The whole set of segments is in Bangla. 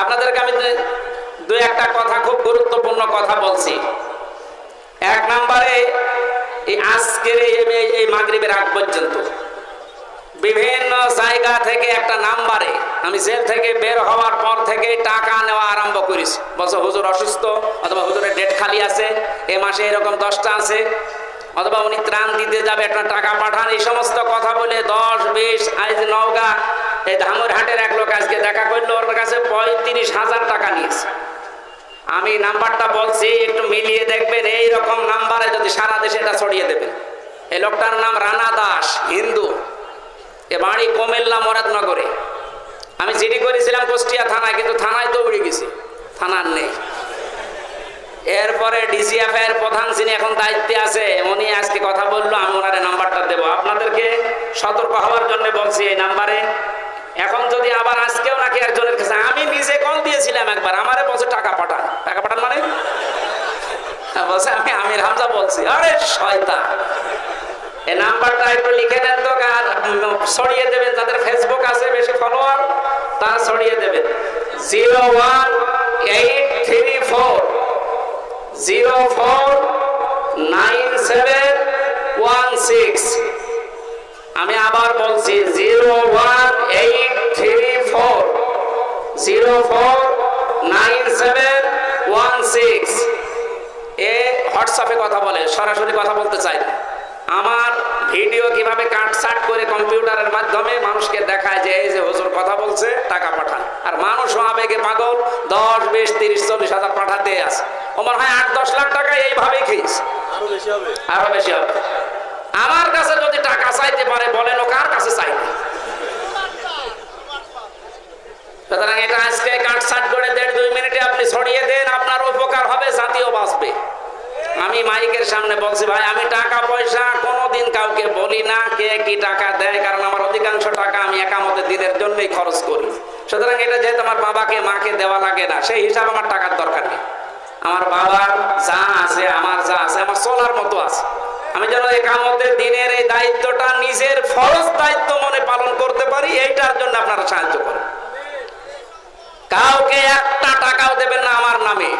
আপনাদেরকে আমি দু- একটা কথা, খুব গুরুত্বপূর্ণ কথা বলছি। এক নম্বরে, এই আজকের এই- মাগরিবের আগ পর্যন্ত বিভিন্ন জায়গা থেকে একটা নাম্বারে আমি জেল থেকে বের হওয়ার পর থেকে টাকা নেওয়া আরম্ভ করেছি। বলছো, হুজুর অসুস্থ, অথবা হুজুরের ডেট খালি আছে, এ মাসে এরকম দশটা আছে, অথবা উনি ত্রাণ দিতে যাবে, একটা টাকা পাঠান। এই সমস্ত কথা বলে দশ, বিশ, আজ নওগা এই ধামুরহাটের এক লোক আজকে দেখা করল, ওর কাছে পঁয়ত্রিশ হাজার টাকা নিয়েছে। আমি নাম্বারটা বলছি, একটু মিলিয়ে দেখবেন এই রকম নাম্বারে যদি সারা দেশে এটা ছড়িয়ে দেবেন। এই লোকটার নাম রানা দাস, হিন্দু। এ বাড়ি কুমিল্লা মরাদনগরে। আমি চিঠি করেছিলাম কুষ্টিয়া থানায়, কিন্তু থানায় তো উড়ে গেছি। থানার নেই। এরপরে ডিসিএফ এর প্রধান যিনি এখন দায়িত্বে আছে, উনি আজকে কথা বলল, আমি ওনার নাম্বারটা দেবো। আপনাদেরকে সতর্ক হওয়ার জন্য বলছি এই নাম্বারে এখন যদি আবার আজকেও নাকি একজনের কাছে আমি নিজে কল দিয়েছিলাম একবার আমারে বলছে টাকা পাঠান। টাকা পাঠান মানে? হ্যাঁ, বলছে আমি আমির হামজা বলছি। আরে শয়তান! এই নাম্বারটা একটু লিখে তো ছড়িয়ে দেবেন যাদের ফেসবুক আছে বেশি ফলোয়ার তারা ছড়িয়ে দেবেন। Zero one eight three four zero four nine seven one six. আমি আবার বলছি zero one zero four nine seven one six এ হোয়াটসঅ্যাপে কথা বলে সরাসরি কথা বলতে চাই। আমার ভিডিও কীভাবে কাটসাট করে কম্পিউটারের মাধ্যমে মানুষকে দেখায় যে এই যে হুজুর কথা বলছে টাকা পাঠান। আর মানুষ আবেগে পাগল দশ বিশ তিরিশ চল্লিশ হাজার পাঠাতে আছে। মনে হয় আট দশ লাখ টাকা এইভাবেই খেয়েছে। আরও বেশি হবে। আরও বেশি হবে। আমার কাছে যদি টাকা চাইতে পারে বলেন ও কার কাছে চাইবে? সুতরাং এটা আজকে কাটসাট করে দেড় দুই মিনিটে আপনি ছড়িয়ে দেন, আপনার উপকার হবে, জাতীয় বাঁচবে। আমি মাইকের সামনে বলছি, ভাই, আমি টাকা পয়সা কোনোদিন কাউকে বলি না কে কি টাকা দেয়, কারণ আমার অধিকাংশ টাকা আমি একামতে দিনের জন্যই খরচ করি। সুতরাং এটা যেহেতু আমার বাবাকে, মাকে দেওয়া লাগে না, সেই হিসাব আমার টাকার দরকার নেই। আমার বাবার যা আছে, আমার যা আছে, আমার চলার মতো আছে। আমি যেন একামতে দিনের এই দায়িত্বটা নিজের ফরজ দায়িত্ব মনে পালন করতে পারি, এইটার জন্য আপনারা সাহায্য করেন। কাউকে একটা টাকাও দেবেন না আমার নামে।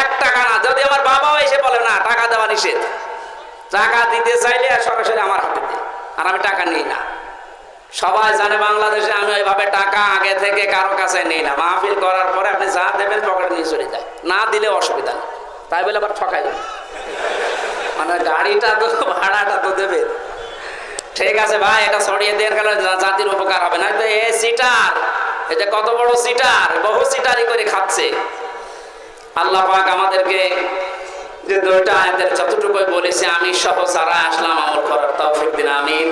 এক টাকা না। যদি আমার বাবাও এসে বলে, না, টাকা দেওয়া নিষেধ। টাকা দিতে চাইলে সরাসরি আমার হাতে দিই আর আমি টাকা নিই না। সবাই জানে বাংলাদেশে আমি ওইভাবে টাকা আগে থেকে কারও কাছে নিই না। মাহফিল করার পরে আপনি যা দেবেন পকেটে নিয়ে চলে যায়। না দিলে অসুবিধা নেই। তাই বলে আবার ঠকাই। যাবে মানে গাড়িটা তো, ভাড়াটা তো দেবে। ঠিক আছে ভাই, এটা ছড়িয়ে দেওয়ার কারণে জাতির উপকার হবে? না তো এ সিটার। যে কত বড় সিটার, বহু সিটারি করে খাচ্ছে। আল্লাহ পাক আমাদেরকে যে দুইটা আয়াতের যতটুকু বলেছে, আমি সহ সারা আসলাম আমল করার তৌফিক দিন, আমিন।